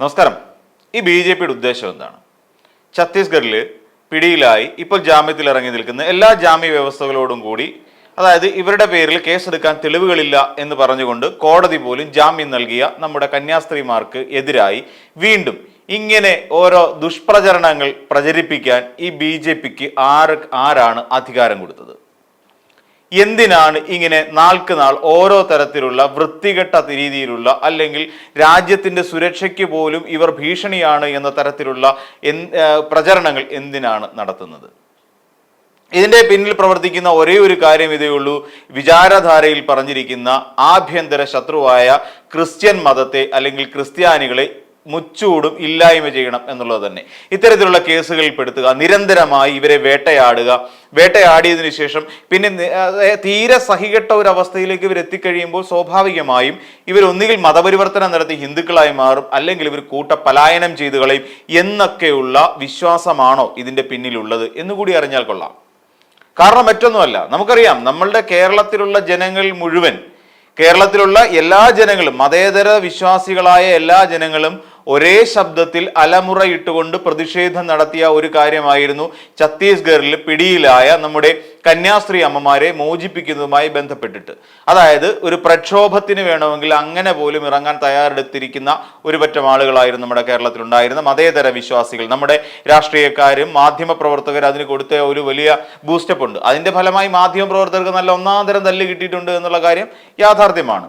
നമസ്കാരം. ഈ B J പിയുടെ ഉദ്ദേശം എന്താണ്? ഛത്തീസ്ഗഡിൽ പിടിയിലായി ഇപ്പോൾ ജാമ്യത്തിൽ ഇറങ്ങി നിൽക്കുന്ന എല്ലാ ജാമ്യ വ്യവസ്ഥകളോടും കൂടി അതായത് ഇവരുടെ പേരിൽ കേസെടുക്കാൻ തെളിവുകളില്ല എന്ന് പറഞ്ഞുകൊണ്ട് കോടതി പോലും ജാമ്യം നൽകിയ നമ്മുടെ കന്യാസ്ത്രീമാർക്ക് എതിരായി വീണ്ടും ഇങ്ങനെ ഓരോ ദുഷ്പ്രചരണങ്ങൾ പ്രചരിപ്പിക്കാൻ ഈ ബി ജെ പിക്ക് ആര് ആരാണ് അധികാരം കൊടുത്തത്? എന്തിനാണ് ഇങ്ങനെ നാൾക്ക് നാൾ ഓരോ തരത്തിലുള്ള വൃത്തികെട്ട രീതിയിലുള്ള അല്ലെങ്കിൽ രാജ്യത്തിന്റെ സുരക്ഷയ്ക്ക് പോലും ഇവർ ഭീഷണിയാണ് എന്ന തരത്തിലുള്ള പ്രചരണങ്ങൾ എന്തിനാണ് നടത്തുന്നത്? ഇതിന്റെ പിന്നിൽ പ്രവർത്തിക്കുന്ന ഒരേ ഒരു കാര്യം ഇതേ ഉള്ളൂ. വിചാരധാരയിൽ പറഞ്ഞിരിക്കുന്ന ആഭ്യന്തര ശത്രുവായ ക്രിസ്ത്യൻ മതത്തെ അല്ലെങ്കിൽ ക്രിസ്ത്യാനികളെ മുച്ചൂടും ഇല്ലായ്മ ചെയ്യണം എന്നുള്ളത് തന്നെ. ഇത്തരത്തിലുള്ള കേസുകളിൽ പെടുത്തുക നിരന്തരമായി ഇവരെ വേട്ടയാടുക വേട്ടയാടിയതിനു ശേഷം പിന്നെ തീരെ സഹികെട്ട ഒരു അവസ്ഥയിലേക്ക് ഇവർ എത്തിക്കഴിയുമ്പോൾ സ്വാഭാവികമായും ഇവർ ഒന്നുകിൽ മതപരിവർത്തനം നടത്തി ഹിന്ദുക്കളായി മാറും അല്ലെങ്കിൽ ഇവർ കൂട്ട പലായനം ചെയ്തു കളയും എന്നൊക്കെയുള്ള വിശ്വാസമാണോ ഇതിന്റെ പിന്നിലുള്ളത് എന്നുകൂടി അറിഞ്ഞാൽ കൊള്ളാം. കാരണം മറ്റൊന്നുമല്ല നമുക്കറിയാം നമ്മളുടെ കേരളത്തിലുള്ള ജനങ്ങൾ മുഴുവൻ കേരളത്തിലുള്ള എല്ലാ ജനങ്ങളും മതേതര വിശ്വാസികളായ എല്ലാ ജനങ്ങളും ഒരേ ശബ്ദത്തിൽ അലമുറയിട്ടുകൊണ്ട് പ്രതിഷേധം നടത്തിയ ഒരു കാര്യമായിരുന്നു ഛത്തീസ്ഗറിൽ പിടിയിലായ നമ്മുടെ കന്യാസ്ത്രീ അമ്മമാരെ മോചിപ്പിക്കുന്നതുമായി ബന്ധപ്പെട്ടിട്ട്. അതായത് ഒരു പ്രക്ഷോഭത്തിന് വേണമെങ്കിൽ അങ്ങനെ പോലും ഇറങ്ങാൻ തയ്യാറെടുത്തിരിക്കുന്ന ഒരു പറ്റം ആളുകളായിരുന്നു നമ്മുടെ കേരളത്തിലുണ്ടായിരുന്ന മതേതര വിശ്വാസികൾ. നമ്മുടെ രാഷ്ട്രീയക്കാരും മാധ്യമ പ്രവർത്തകരും അതിന് കൊടുത്ത ഒരു വലിയ ബൂസ്റ്റപ്പ് ഉണ്ട്. അതിന്റെ ഫലമായി മാധ്യമ പ്രവർത്തകർക്ക് നല്ല ഒന്നാം തരം തല്ല് കിട്ടിയിട്ടുണ്ട് എന്നുള്ള കാര്യം യാഥാർത്ഥ്യമാണ്.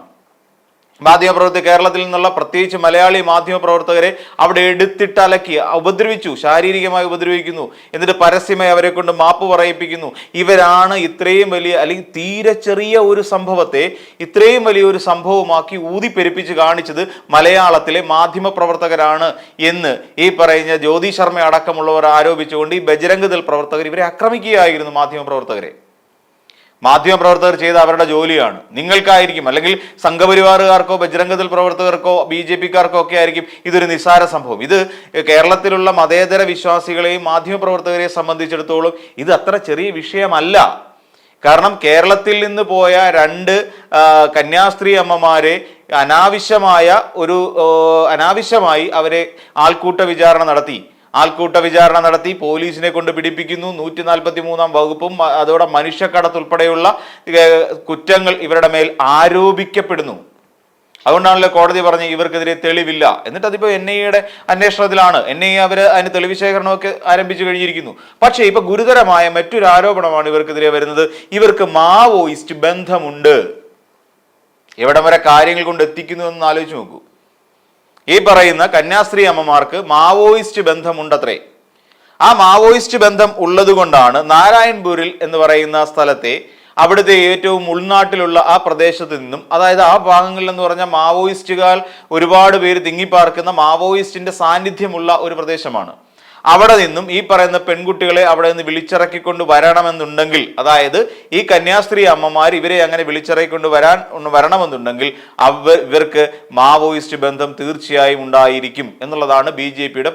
മാധ്യമപ്രവർത്തകർ കേരളത്തിൽ നിന്നുള്ള പ്രത്യേകിച്ച് മലയാളി മാധ്യമപ്രവർത്തകരെ അവിടെ എടുത്തിട്ട് അലക്കി ഉപദ്രവിച്ചു ശാരീരികമായി ഉപദ്രവിക്കുന്നു. എന്നിട്ട് പരസ്യമായി അവരെ കൊണ്ട് മാപ്പ് പറയിപ്പിക്കുന്നു. ഇവരാണ് ഇത്രയും വലിയ അല്ലെങ്കിൽ തീരെ ചെറിയ ഒരു സംഭവത്തെ ഇത്രയും വലിയ ഒരു സംഭവമാക്കി ഊതിപ്പെരുപ്പിച്ച് കാണിച്ചത് മലയാളത്തിലെ മാധ്യമപ്രവർത്തകരാണ് എന്ന് ഈ പറയുന്ന ജ്യോതി ശർമ്മ അടക്കമുള്ളവർ ആരോപിച്ചുകൊണ്ട് ഈ ബജരംഗ് ദൾ പ്രവർത്തകർ ഇവരെ ആക്രമിക്കുകയായിരുന്നു മാധ്യമപ്രവർത്തകരെ. മാധ്യമപ്രവർത്തകർ ചെയ്ത അവരുടെ ജോലിയാണ്. നിങ്ങൾക്കായിരിക്കും അല്ലെങ്കിൽ സംഘപരിവാറുകാർക്കോ ബജ്രംഗത്തിൽ പ്രവർത്തകർക്കോ ബി ജെ പിക്കാർക്കോ ഒക്കെ ആയിരിക്കും ഇതൊരു നിസ്സാര സംഭവം. ഇത് കേരളത്തിലുള്ള മതേതര വിശ്വാസികളെയും മാധ്യമപ്രവർത്തകരെയും സംബന്ധിച്ചിടത്തോളം ഇത് അത്ര ചെറിയ വിഷയമല്ല. കാരണം കേരളത്തിൽ നിന്ന് പോയ രണ്ട് കന്യാസ്ത്രീ അമ്മമാരെ അനാവശ്യമായ ഒരു അനാവശ്യമായി അവരെ ആൾക്കൂട്ട വിചാരണ നടത്തി. ആൾക്കൂട്ട വിചാരണ നടത്തി പോലീസിനെ കൊണ്ട് പിടിപ്പിക്കുന്നു. നൂറ്റി നാൽപ്പത്തി മൂന്നാം വകുപ്പും അതോടെ മനുഷ്യക്കടത്ത് ഉൾപ്പെടെയുള്ള കുറ്റങ്ങൾ ഇവരുടെ മേൽ ആരോപിക്കപ്പെടുന്നു. അതുകൊണ്ടാണല്ലോ കോടതി പറഞ്ഞ് ഇവർക്കെതിരെ തെളിവില്ല. എന്നിട്ട് അതിപ്പോൾ എൻ ഐ എയുടെ അന്വേഷണത്തിലാണ്. എൻ ഐ എ അവർ അതിന് തെളിവ് ശേഖരണമൊക്കെ ആരംഭിച്ചു കഴിഞ്ഞിരിക്കുന്നു. പക്ഷേ ഇപ്പൊ ഗുരുതരമായ മറ്റൊരു ആരോപണമാണ് ഇവർക്കെതിരെ വരുന്നത്. ഇവർക്ക് മാവോയിസ്റ്റ് ബന്ധമുണ്ട്. എവിടം വരെ കാര്യങ്ങൾ കൊണ്ട് എത്തിക്കുന്നു എന്ന് ആലോചിച്ച് നോക്കൂ. ഈ പറയുന്ന കന്യാസ്ത്രീ അമ്മമാർക്ക് മാവോയിസ്റ്റ് ബന്ധമുണ്ടത്രേ. ആ മാവോയിസ്റ്റ് ബന്ധം ഉള്ളതുകൊണ്ടാണ് നാരായൺപൂരിൽ എന്ന് പറയുന്ന സ്ഥലത്തെ അവിടുത്തെ ഏറ്റവും ഉൾനാട്ടിലുള്ള ആ പ്രദേശത്ത് നിന്നും അതായത് ആ ഭാഗങ്ങളിൽ എന്ന് പറഞ്ഞാൽ മാവോയിസ്റ്റുകൾ ഒരുപാട് പേര് തിങ്ങിപ്പാർക്കുന്ന മാവോയിസ്റ്റിന്റെ സാന്നിധ്യമുള്ള ഒരു പ്രദേശമാണ്. അവിടെ നിന്നും ഈ പറയുന്ന പെൺകുട്ടികളെ അവിടെ നിന്ന് വിളിച്ചിറക്കിക്കൊണ്ട് വരണമെന്നുണ്ടെങ്കിൽ അതായത് ഈ കന്യാസ്ത്രീ അമ്മമാർ ഇവരെ അങ്ങനെ വിളിച്ചിറക്കിക്കൊണ്ട് വരാൻ വരണമെന്നുണ്ടെങ്കിൽ അവ ഇവർക്ക് മാവോയിസ്റ്റ് ബന്ധം തീർച്ചയായും ഉണ്ടായിരിക്കും എന്നുള്ളതാണ് ബി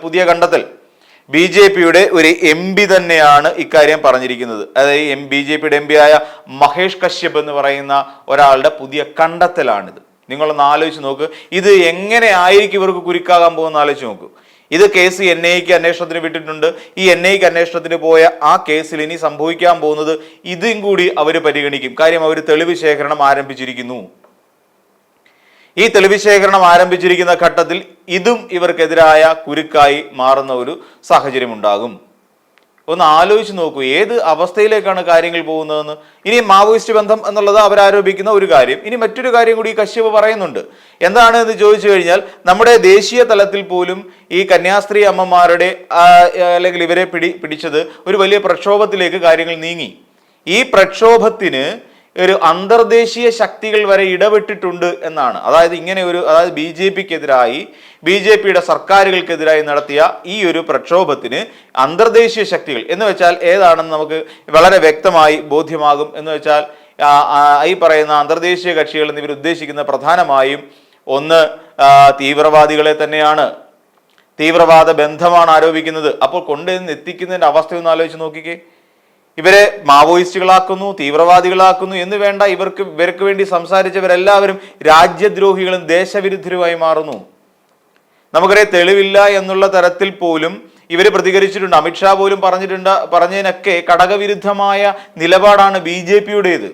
പുതിയ കണ്ടെത്തൽ. ബി ജെ പിയുടെ ഒരു എം പി തന്നെയാണ് ഇക്കാര്യം പറഞ്ഞിരിക്കുന്നത്. അതായത് എം ബി ജെ പിയുടെ എം പി ആയ മഹേഷ് കശ്യപ് എന്ന് പറയുന്ന ഒരാളുടെ പുതിയ കണ്ടെത്തലാണിത്. നിങ്ങളൊന്ന് ആലോചിച്ച് നോക്ക്. ഇത് എങ്ങനെ ആയിരിക്കും ഇവർക്ക് കുരുക്കാകാൻ പോകുന്ന ആലോചിച്ച് നോക്കൂ. ഇത് കേസ് എൻ ഐക്ക് അന്വേഷണത്തിന് വിട്ടിട്ടുണ്ട്. ഈ എൻ ഐക്ക് അന്വേഷണത്തിന് പോയ ആ കേസിൽ ഇനി സംഭവിക്കാൻ പോകുന്നത് ഇതും കൂടി അവർ പരിഗണിക്കും. കാര്യം അവർ തെളിവ് ശേഖരണം ആരംഭിച്ചിരിക്കുന്നു. ഈ തെളിവ് ശേഖരണം ആരംഭിച്ചിരിക്കുന്ന ഘട്ടത്തിൽ ഇതും ഇവർക്കെതിരായ കുരുക്കായി മാറുന്ന ഒരു സാഹചര്യം ഉണ്ടാകും ഒന്ന് ആലോചിച്ച് നോക്കൂ ഏത് അവസ്ഥയിലേക്കാണ് കാര്യങ്ങൾ പോകുന്നതെന്ന്. ഇനി മാവോയിസ്റ്റ് ബന്ധം എന്നുള്ളത് അവരാരോപിക്കുന്ന ഒരു കാര്യം. ഇനി മറ്റൊരു കാര്യം കൂടി കശ്യപ് പറയുന്നുണ്ട്. എന്താണ് എന്ന് ചോദിച്ചു കഴിഞ്ഞാൽ നമ്മുടെ ദേശീയ തലത്തിൽ പോലും ഈ കന്യാസ്ത്രീ അമ്മമാരുടെ അല്ലെങ്കിൽ ഇവരെ പിടി പിടിച്ചത് ഒരു വലിയ പ്രക്ഷോഭത്തിലേക്ക് കാര്യങ്ങൾ നീങ്ങി. ഈ പ്രക്ഷോഭത്തിന് ഒരു അന്തർദേശീയ ശക്തികൾ വരെ ഇടപെട്ടിട്ടുണ്ട് എന്നാണ്. അതായത് ഇങ്ങനെ ഒരു അതായത് ബി ജെ പിക്കെതിരായി ബി ജെ പിയുടെ സർക്കാരുകൾക്കെതിരായി നടത്തിയ ഈ ഒരു പ്രക്ഷോഭത്തിന് അന്തർദേശീയ ശക്തികൾ എന്ന് വെച്ചാൽ ഏതാണെന്ന് നമുക്ക് വളരെ വ്യക്തമായി ബോധ്യമാകും. എന്ന് വെച്ചാൽ ഈ പറയുന്ന അന്തർദേശീയ കക്ഷികൾ എന്നിവർ ഉദ്ദേശിക്കുന്ന പ്രധാനമായും ഒന്ന് തീവ്രവാദികളെ തന്നെയാണ്. തീവ്രവാദ ബന്ധമാണ് ആരോപിക്കുന്നത്. അപ്പോൾ കൊണ്ടുവന്ന് എത്തിക്കുന്നതിന്റെ അവസ്ഥ ആലോചിച്ച് നോക്കിക്കേ. ഇവരെ മാവോയിസ്റ്റുകളാക്കുന്നു തീവ്രവാദികളാക്കുന്നു എന്ന് വേണ്ട ഇവർക്ക് ഇവർക്ക് വേണ്ടി സംസാരിച്ചവരെല്ലാവരും രാജ്യദ്രോഹികളും ദേശവിരുദ്ധരുമായി മാറുന്നു. നമുക്കറിയാം തെളിവില്ല എന്നുള്ള തരത്തിൽ പോലും ഇവർ പ്രതികരിച്ചിട്ടുണ്ട്. അമിത്ഷാ പോലും പറഞ്ഞിട്ടുണ്ട് പറഞ്ഞതിനൊക്കെ ഘടകവിരുദ്ധമായ നിലപാടാണ് ബി ജെ പിയുടേത്.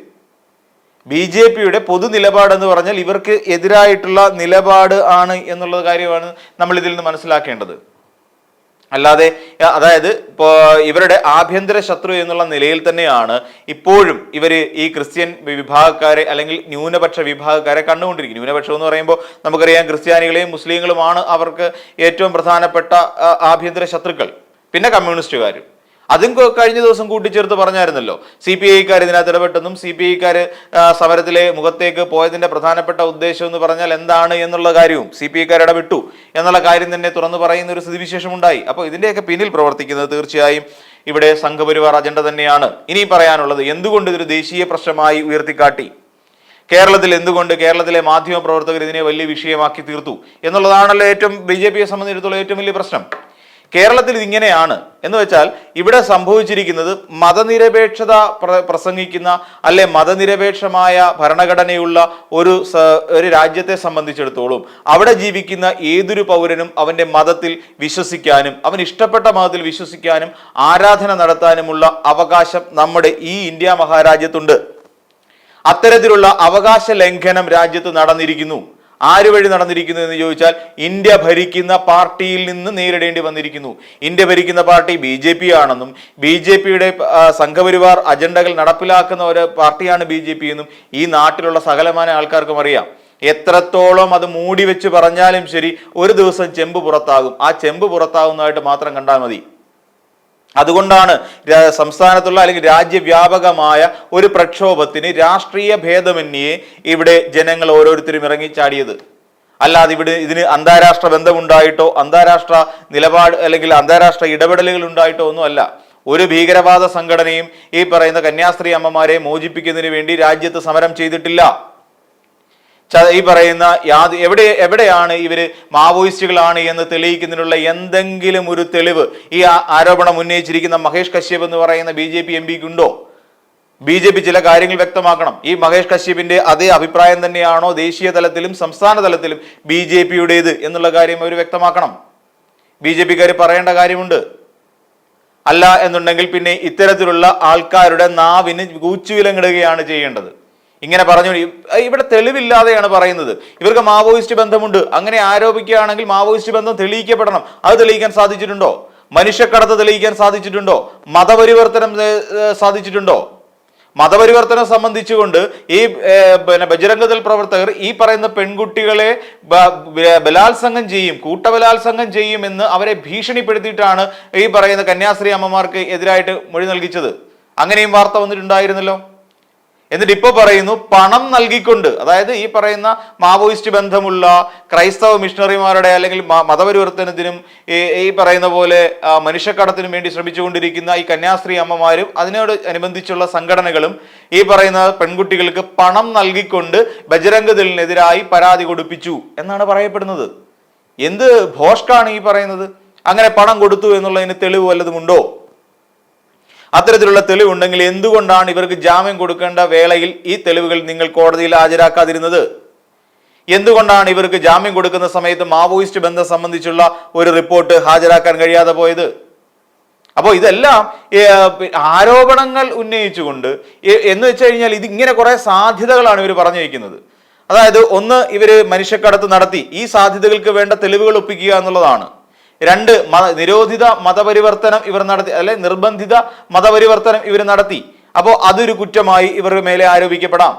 ബി ജെ പിയുടെ പൊതു നിലപാടെന്ന് പറഞ്ഞാൽ ഇവർക്ക് എതിരായിട്ടുള്ള നിലപാട് ആണ് എന്നുള്ള കാര്യമാണ് നമ്മൾ ഇതിൽ നിന്ന് മനസ്സിലാക്കേണ്ടത്. അല്ലാതെ അതായത് ഇപ്പോൾ ഇവരുടെ ആഭ്യന്തര ശത്രു എന്നുള്ള നിലയിൽ തന്നെയാണ് ഇപ്പോഴും ഇവർ ഈ ക്രിസ്ത്യൻ വിഭാഗക്കാരെ അല്ലെങ്കിൽ ന്യൂനപക്ഷ വിഭാഗക്കാരെ കണ്ടുകൊണ്ടിരിക്കുന്നത്. ന്യൂനപക്ഷം എന്ന് പറയുമ്പോൾ നമുക്കറിയാം ക്രിസ്ത്യാനികളെയും മുസ്ലിങ്ങളുമാണ് അവർക്ക് ഏറ്റവും പ്രധാനപ്പെട്ട ആഭ്യന്തര ശത്രുക്കൾ. പിന്നെ കമ്മ്യൂണിസ്റ്റുകാരും. അതും കഴിഞ്ഞ ദിവസം കൂട്ടിച്ചേർത്ത് പറഞ്ഞായിരുന്നല്ലോ. സി പി ഐക്കാർ ഇതിനകത്ത് ഇടപെട്ടെന്നും സി പി ഐക്കാർ സമരത്തിലെ മുഖത്തേക്ക് പോയതിന്റെ പ്രധാനപ്പെട്ട ഉദ്ദേശം എന്ന് പറഞ്ഞാൽ എന്താണ് എന്നുള്ള കാര്യവും സി പി ഐക്കാർ ഇടപെട്ടു എന്നുള്ള കാര്യം തന്നെ തുറന്നു പറയുന്ന ഒരു സ്ഥിതിവിശേഷം ഉണ്ടായി അപ്പോൾ ഇതിന്റെയൊക്കെ പിന്നിൽ പ്രവർത്തിക്കുന്നത് തീർച്ചയായും ഇവിടെ സംഘപരിവാർ അജണ്ട തന്നെയാണ്. ഇനി പറയാനുള്ളത് എന്തുകൊണ്ട് ഇതൊരു ദേശീയ പ്രശ്നമായി ഉയർത്തിക്കാട്ടി? കേരളത്തിൽ എന്തുകൊണ്ട് കേരളത്തിലെ മാധ്യമ പ്രവർത്തകർ ഇതിനെ വലിയ വിഷയമാക്കി തീർത്തു? എന്നുള്ളതാണല്ലോ ഏറ്റവും ബി ജെ പിയെ സംബന്ധിച്ചിടത്തോളം ഏറ്റവും വലിയ പ്രശ്നം. കേരളത്തിൽ ഇതിങ്ങനെയാണ് എന്ന് വെച്ചാൽ ഇവിടെ സംഭവിച്ചിരിക്കുന്നത് മതനിരപേക്ഷത പ്ര- പ്രസംഗിക്കുന്ന അല്ലെ മതനിരപേക്ഷമായ ഭരണഘടനയുള്ള ഒരു ഒരു രാജ്യത്തെ സംബന്ധിച്ചിടത്തോളം അവിടെ ജീവിക്കുന്ന ഏതൊരു പൗരനും അവന്റെ മതത്തിൽ വിശ്വസിക്കാനും അവൻ ഇഷ്ടപ്പെട്ട മതത്തിൽ വിശ്വസിക്കാനും ആരാധന നടത്താനുമുള്ള അവകാശം നമ്മുടെ ഈ ഇന്ത്യ മഹാരാജ്യത്തുണ്ട്. അത്തരത്തിലുള്ള അവകാശ ലംഘനം രാജ്യത്ത് നടന്നിരിക്കുന്നു. ആര് വഴി നടന്നിരിക്കുന്നു എന്ന് ചോദിച്ചാൽ ഇന്ത്യ ഭരിക്കുന്ന പാർട്ടിയിൽ നിന്ന് നേരിടേണ്ടി വന്നിരിക്കുന്നു. ഇന്ത്യ ഭരിക്കുന്ന പാർട്ടി ബി ജെ പി ആണെന്നും ബി ജെ പിയുടെ സംഘപരിവാർ അജണ്ടകൾ നടപ്പിലാക്കുന്ന ഒരു പാർട്ടിയാണ് ബി ജെ പി എന്നും ഈ നാട്ടിലുള്ള സകലമായ ആൾക്കാർക്കും അറിയാം. എത്രത്തോളം അത് മൂടി വെച്ച് പറഞ്ഞാലും ശരി ഒരു ദിവസം ചെമ്പ് പുറത്താകും. ആ ചെമ്പ് പുറത്താകുന്നതായിട്ട് മാത്രം കണ്ടാൽ മതി. അതുകൊണ്ടാണ് സംസ്ഥാനത്തുള്ള അല്ലെങ്കിൽ രാജ്യവ്യാപകമായ ഒരു പ്രക്ഷോഭത്തിന് രാഷ്ട്രീയ ഭേദമന്യേ ഇവിടെ ജനങ്ങൾ ഓരോരുത്തരും ഇറങ്ങിച്ചാടിയത്. അല്ലാതെ ഇവിടെ ഇതിന് അന്താരാഷ്ട്ര ബന്ധമുണ്ടായിട്ടോ അന്താരാഷ്ട്ര നിലപാട് അല്ലെങ്കിൽ അന്താരാഷ്ട്ര ഇടപെടലുകൾ ഉണ്ടായിട്ടോ ഒന്നുമല്ല. ഒരു ഭീകരവാദ സംഘടനയും ഈ പറയുന്ന കന്യാസ്ത്രീ അമ്മമാരെ മോചിപ്പിക്കുന്നതിന് വേണ്ടി രാജ്യത്ത് സമരം ചെയ്തിട്ടില്ല. ഈ പറയുന്ന യാത് എവിടെ എവിടെയാണ് ഇവർ മാവോയിസ്റ്റുകളാണ് എന്ന് തെളിയിക്കുന്നതിനുള്ള എന്തെങ്കിലും ഒരു തെളിവ് ഈ ആരോപണം ഉന്നയിച്ചിരിക്കുന്ന മഹേഷ് കശ്യപ് എന്ന് പറയുന്ന B J P M B J P ചില കാര്യങ്ങൾ വ്യക്തമാക്കണം. ഈ മഹേഷ് കശ്യപിന്റെ അതേ അഭിപ്രായം തന്നെയാണോ ദേശീയ തലത്തിലും സംസ്ഥാന തലത്തിലും ബി ജെ പിയുടേത് എന്നുള്ള കാര്യം അവർ വ്യക്തമാക്കണം. ബി ജെ പിക്കാർ പറയേണ്ട കാര്യമുണ്ട്. അല്ല എന്നുണ്ടെങ്കിൽ പിന്നെ ഇത്തരത്തിലുള്ള ആൾക്കാരുടെ നാവിന് കൂച്ചുവിലങ്ങിടുകയാണ് ചെയ്യേണ്ടത്. ഇങ്ങനെ പറഞ്ഞു ഇവിടെ തെളിവില്ലാതെയാണ് പറയുന്നത്. ഇവർക്ക് മാവോയിസ്റ്റ് ബന്ധമുണ്ട്. അങ്ങനെ ആരോപിക്കുകയാണെങ്കിൽ മാവോയിസ്റ്റ് ബന്ധം തെളിയിക്കപ്പെടണം. അത് തെളിയിക്കാൻ സാധിച്ചിട്ടുണ്ടോ? മനുഷ്യക്കടത്ത് തെളിയിക്കാൻ സാധിച്ചിട്ടുണ്ടോ? മതപരിവർത്തനം സാധിച്ചിട്ടുണ്ടോ? മതപരിവർത്തനം സംബന്ധിച്ചുകൊണ്ട് ഈ പിന്നെ ബജരംഗദൾ പ്രവർത്തകർ ഈ പറയുന്ന പെൺകുട്ടികളെ ബലാത്സംഗം ചെയ്യും കൂട്ടബലാത്സംഗം ചെയ്യും എന്ന് അവരെ ഭീഷണിപ്പെടുത്തിയിട്ടാണ് ഈ പറയുന്ന കന്യാസ്ത്രീ അമ്മമാർക്ക് എതിരായിട്ട് മൊഴി നൽകിച്ചത്. അങ്ങനെയും വാർത്ത വന്നിട്ടുണ്ടായിരുന്നല്ലോ. എന്നിട്ട് ഇപ്പൊ പറയുന്നു പണം നൽകിക്കൊണ്ട് അതായത് ഈ പറയുന്ന മാവോയിസ്റ്റ് ബന്ധമുള്ള ക്രൈസ്തവ മിഷണറിമാരുടെ അല്ലെങ്കിൽ മതപരിവർത്തനത്തിനും ഈ പറയുന്ന പോലെ മനുഷ്യക്കടത്തിനും വേണ്ടി ശ്രമിച്ചുകൊണ്ടിരിക്കുന്ന ഈ കന്യാസ്ത്രീ അമ്മമാരും അതിനോട് അനുബന്ധിച്ചുള്ള സംഘടനകളും ഈ പറയുന്ന പെൺകുട്ടികൾക്ക് പണം നൽകിക്കൊണ്ട് ബജരംഗദളിനെതിരായി പരാതി കൊടുപ്പിച്ചു എന്നാണ് പറയപ്പെടുന്നത്. എന്ത് ഭോഷ്കാണ് ഈ പറയുന്നത്? അങ്ങനെ പണം കൊടുത്തു എന്നുള്ളതിന് തെളിവ് വല്ലതുമുണ്ടോ? അത്തരത്തിലുള്ള തെളിവുണ്ടെങ്കിൽ എന്തുകൊണ്ടാണ് ഇവർക്ക് ജാമ്യം കൊടുക്കേണ്ട വേളയിൽ ഈ തെളിവുകൾ നിങ്ങൾ കോടതിയിൽ ഹാജരാക്കാതിരുന്നത്? എന്തുകൊണ്ടാണ് ഇവർക്ക് ജാമ്യം കൊടുക്കുന്ന സമയത്ത് മാവോയിസ്റ്റ് ബന്ധം സംബന്ധിച്ചുള്ള ഒരു റിപ്പോർട്ട് ഹാജരാക്കാൻ കഴിയാതെ പോയത്? അപ്പോൾ ഇതെല്ലാം ആരോപണങ്ങൾ ഉന്നയിച്ചുകൊണ്ട് എന്ന് വെച്ച് കഴിഞ്ഞാൽ ഇത് ഇങ്ങനെ കുറെ സാധ്യതകളാണ് ഇവർ പറഞ്ഞിരിക്കുന്നത്. അതായത് ഒന്ന് ഇവർ മനുഷ്യക്കടത്ത് നടത്തി ഈ സാധ്യതകൾക്ക് വേണ്ട തെളിവുകൾ ഒപ്പിക്കുക എന്നുള്ളതാണ്. രണ്ട് മത നിരോധിത മതപരിവർത്തനം ഇവർ നടത്തി അല്ലെ നിർബന്ധിത മതപരിവർത്തനം ഇവർ നടത്തി. അപ്പോൾ അതൊരു കുറ്റമായി ഇവരുടെ മേലെ ആരോപിക്കപ്പെടാം.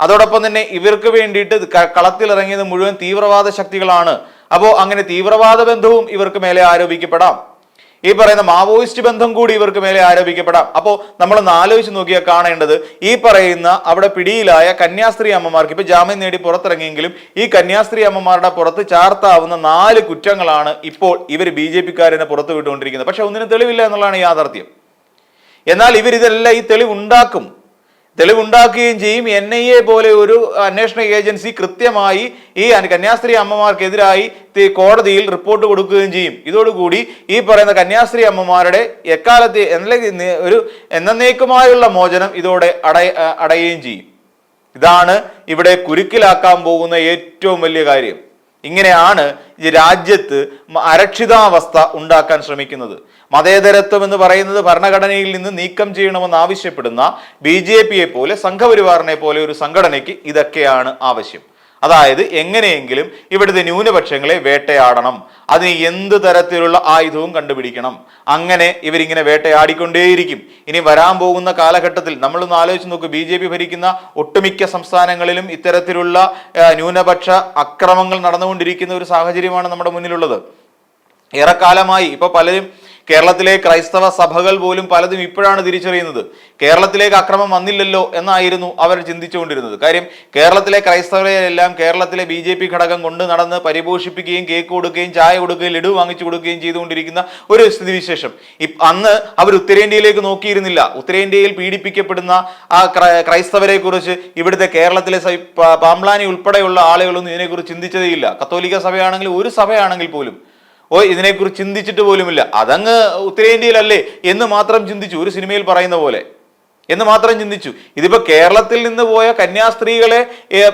അതോടൊപ്പം തന്നെ ഇവർക്ക് വേണ്ടിയിട്ട് കളത്തിലിറങ്ങിയത് മുഴുവൻ തീവ്രവാദ ശക്തികളാണ്. അപ്പോൾ അങ്ങനെ തീവ്രവാദ ബന്ധവും ഇവർക്ക് മേലെ ആരോപിക്കപ്പെടാം. ഈ പറയുന്ന മാവോയിസ്റ്റ് ബന്ധം കൂടി ഇവർക്ക് മേലെ ആരോപിക്കപ്പെടാം. അപ്പോൾ നമ്മളൊന്ന് ആലോചിച്ച് നോക്കിയാൽ കാണേണ്ടത് ഈ പറയുന്ന അവിടെ പിടിയിലായ കന്യാസ്ത്രീ അമ്മമാർക്ക് ഇപ്പൊ ജാമ്യം നേടി പുറത്തിറങ്ങിയെങ്കിലും ഈ കന്യാസ്ത്രീ അമ്മമാരുടെ പുറത്ത് ചാർത്താവുന്ന നാല് കുറ്റങ്ങളാണ് ഇപ്പോൾ ഇവർ ബി ജെ പിക്കാരനെ പുറത്തു വിട്ടുകൊണ്ടിരിക്കുന്നത് പക്ഷെ ഒന്നിനും തെളിവില്ല എന്നുള്ളതാണ് യാഥാർത്ഥ്യം. എന്നാൽ ഇവരിതെല്ലാം ഈ തെളിവുണ്ടാക്കും. തെളിവുണ്ടാക്കുകയും ചെയ്യും. എൻ ഐ എ പോലെ ഒരു അന്വേഷണ ഏജൻസി കൃത്യമായി ഈ കന്യാസ്ത്രീ അമ്മമാർക്കെതിരായി കോടതിയിൽ റിപ്പോർട്ട് കൊടുക്കുകയും ചെയ്യും. ഇതോടുകൂടി ഈ പറയുന്ന കന്യാസ്ത്രീ അമ്മമാരുടെ എക്കാലത്തെ ഒരു എന്നേക്കുമായുള്ള മോചനം ഇതോടെ അടയ അടയുകയും ചെയ്യും. ഇതാണ് ഇവിടെ കുരുക്കിലാക്കാൻ പോകുന്ന ഏറ്റവും വലിയ കാര്യം. ഇങ്ങനെയാണ് രാജ്യത്ത് അരക്ഷിതാവസ്ഥ ഉണ്ടാക്കാൻ ശ്രമിക്കുന്നത്. മതേതരത്വം എന്ന് പറയുന്നത് ഭരണഘടനയിൽ നിന്ന് നീക്കം ചെയ്യണമെന്ന് ആവശ്യപ്പെടുന്ന ബി ജെ പിയെ പോലെ സംഘപരിവാറിനെ പോലെ ഒരു സംഘടനയ്ക്ക് ഇതൊക്കെയാണ് ആവശ്യം. അതായത് എങ്ങനെയെങ്കിലും ഇവിടുത്തെ ന്യൂനപക്ഷങ്ങളെ വേട്ടയാടണം. അതിന് എന്ത് തരത്തിലുള്ള ആയുധവും കണ്ടുപിടിക്കണം. അങ്ങനെ ഇവരിങ്ങനെ വേട്ടയാടിക്കൊണ്ടേയിരിക്കും. ഇനി വരാൻ പോകുന്ന കാലഘട്ടത്തിൽ നമ്മളൊന്ന് ആലോചിച്ച് നോക്കും. ബി ജെ പി ഭരിക്കുന്ന ഒട്ടുമിക്ക സംസ്ഥാനങ്ങളിലും ഇത്തരത്തിലുള്ള ന്യൂനപക്ഷ അക്രമങ്ങൾ നടന്നുകൊണ്ടിരിക്കുന്ന ഒരു സാഹചര്യമാണ് നമ്മുടെ മുന്നിലുള്ളത്. ഏറെക്കാലമായി ഇപ്പൊ പലരും കേരളത്തിലെ ക്രൈസ്തവ സഭകൾ പോലും പലതും ഇപ്പോഴാണ് തിരിച്ചറിയുന്നത്. കേരളത്തിലേക്ക് അക്രമം വന്നില്ലല്ലോ എന്നായിരുന്നു അവർ ചിന്തിച്ചുകൊണ്ടിരുന്നത്. കാര്യം കേരളത്തിലെ ക്രൈസ്തവരെയെല്ലാം കേരളത്തിലെ ബി ജെ പി ഘടകം കൊണ്ട് നടന്ന് പരിപോഷിപ്പിക്കുകയും കേക്ക് കൊടുക്കുകയും ചായ കൊടുക്കുകയും ലഡു വാങ്ങിച്ചു കൊടുക്കുകയും ചെയ്തുകൊണ്ടിരിക്കുന്ന ഒരു സ്ഥിതിവിശേഷം. അന്ന് അവർ ഉത്തരേന്ത്യയിലേക്ക് നോക്കിയിരുന്നില്ല. ഉത്തരേന്ത്യയിൽ പീഡിപ്പിക്കപ്പെടുന്ന ആ ക്രൈ- ക്രൈസ്തവരെ കുറിച്ച് ഇവിടുത്തെ കേരളത്തിലെ പാംബ്ലാനി ഉൾപ്പെടെയുള്ള ആളുകളൊന്നും ഇതിനെക്കുറിച്ച് ചിന്തിച്ചതേയില്ല. കത്തോലിക്ക സഭയാണെങ്കിൽ ഒരു സഭയാണെങ്കിൽ പോലും ഓ ഇതിനെക്കുറിച്ച് ചിന്തിച്ചിട്ട് പോലുമില്ല. അതങ്ങ് ഉത്തരേന്ത്യയിലല്ലേ എന്ന് മാത്രം ചിന്തിച്ചു. ഒരു സിനിമയിൽ പറയുന്ന പോലെ. എന്ന് മാത്രം ചിന്തിച്ചു. ഇതിപ്പോൾ കേരളത്തിൽ നിന്ന് പോയ കന്യാസ്ത്രീകളെ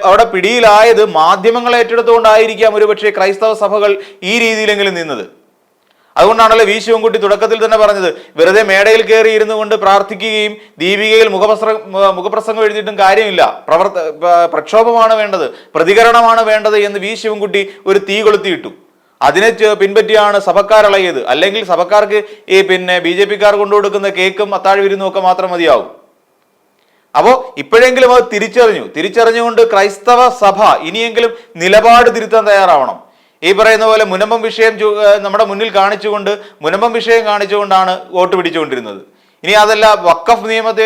അവിടെ പിടിയിലായത് മാധ്യമങ്ങൾ ഏറ്റെടുത്തുകൊണ്ടായിരിക്കാം ഒരുപക്ഷെ ക്രൈസ്തവ സഭകൾ ഈ രീതിയിലെങ്കിലും നിന്നത്. അതുകൊണ്ടാണല്ലോ വി ശിവൻകുട്ടി തുടക്കത്തിൽ തന്നെ പറഞ്ഞത്. വെറുതെ മേടയിൽ കയറി ഇരുന്നു കൊണ്ട് പ്രാർത്ഥിക്കുകയും ദീപികയിൽ മുഖപ്രസ മുഖപ്രസംഗം എഴുതിയിട്ടും കാര്യമില്ല. പ്രവർത്ത പ്രക്ഷോഭമാണ് വേണ്ടത് പ്രതികരണമാണ് വേണ്ടത് എന്ന് വി ശിവൻകുട്ടി ഒരു തീ കൊളുത്തിയിട്ടു അതിനെ പിൻപറ്റിയാണ് സഭക്കാരളയത്. അല്ലെങ്കിൽ സഭക്കാർക്ക് ഈ പിന്നെ ബി ജെ പിക്കാർ കൊണ്ടുകൊടുക്കുന്ന കേക്കും അത്താഴ വിരുന്നും ഒക്കെ മാത്രം മതിയാവും. അപ്പോൾ ഇപ്പോഴെങ്കിലും അത് തിരിച്ചറിഞ്ഞു. തിരിച്ചറിഞ്ഞുകൊണ്ട് ക്രൈസ്തവ സഭ ഇനിയെങ്കിലും നിലപാട് തിരുത്താൻ തയ്യാറാവണം. ഈ പറയുന്ന പോലെ മുനമ്പം വിഷയം നമ്മുടെ മുന്നിൽ കാണിച്ചുകൊണ്ട് മുനമ്പം വിഷയം കാണിച്ചുകൊണ്ടാണ് വോട്ട് പിടിച്ചുകൊണ്ടിരുന്നത്. ഇനി അതല്ല വക്കഫ് നിയമത്തെ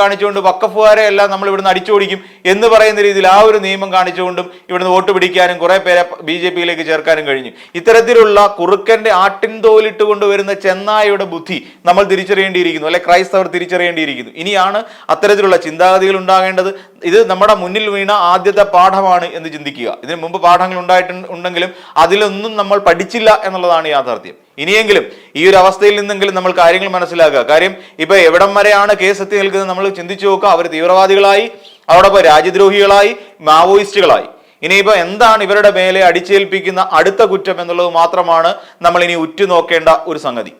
കാണിച്ചുകൊണ്ട് വക്കഫുകാരെ എല്ലാം നമ്മൾ ഇവിടുന്ന് അടിച്ചോടിക്കും എന്ന് പറയുന്ന രീതിയിൽ ആ ഒരു നിയമം കാണിച്ചുകൊണ്ടും ഇവിടുന്ന് വോട്ട് പിടിക്കാനും കുറെ പേരെ ബി ജെ പിയിലേക്ക് ചേർക്കാനും കഴിഞ്ഞു. ഇത്തരത്തിലുള്ള കുറുക്കന്റെ ആട്ടിൻ തോലിട്ട് കൊണ്ടുവരുന്ന ചെന്നായയുടെ ബുദ്ധി നമ്മൾ തിരിച്ചറിയേണ്ടിയിരിക്കുന്നു അല്ലെ ക്രൈസ്തവർ തിരിച്ചറിയേണ്ടിയിരിക്കുന്നു. ഇനിയാണ് അത്തരത്തിലുള്ള ചിന്താഗതികൾ ഉണ്ടാകേണ്ടത്. ഇത് നമ്മുടെ മുന്നിൽ വീണ ആദ്യത്തെ പാഠമാണ് എന്ന് ചിന്തിക്കുക. ഇതിനു മുമ്പ് പാഠങ്ങൾ ഉണ്ടായിട്ടുണ്ടെങ്കിലും അതിലൊന്നും നമ്മൾ പഠിച്ചില്ല എന്നുള്ളതാണ് യാഥാർത്ഥ്യം. ഇനിയെങ്കിലും ഈ ഒരു അവസ്ഥയിൽ നിന്നെങ്കിലും നമ്മൾ കാര്യങ്ങൾ മനസ്സിലാക്കുക. കാര്യം ഇപ്പൊ എവിടം വരെയാണ് കേസ് എത്തി നിൽക്കുന്നത് നമ്മൾ ചിന്തിച്ചു നോക്കുക. അവർ തീവ്രവാദികളായി അതോടൊപ്പം രാജ്യദ്രോഹികളായി മാവോയിസ്റ്റുകളായി. ഇനിയിപ്പോ എന്താണ് ഇവരുടെ മേലെ അടിച്ചേൽപ്പിക്കുന്ന അടുത്ത കുറ്റം എന്നുള്ളത് മാത്രമാണ് നമ്മൾ ഇനി ഉറ്റുനോക്കേണ്ട ഒരു സംഗതി.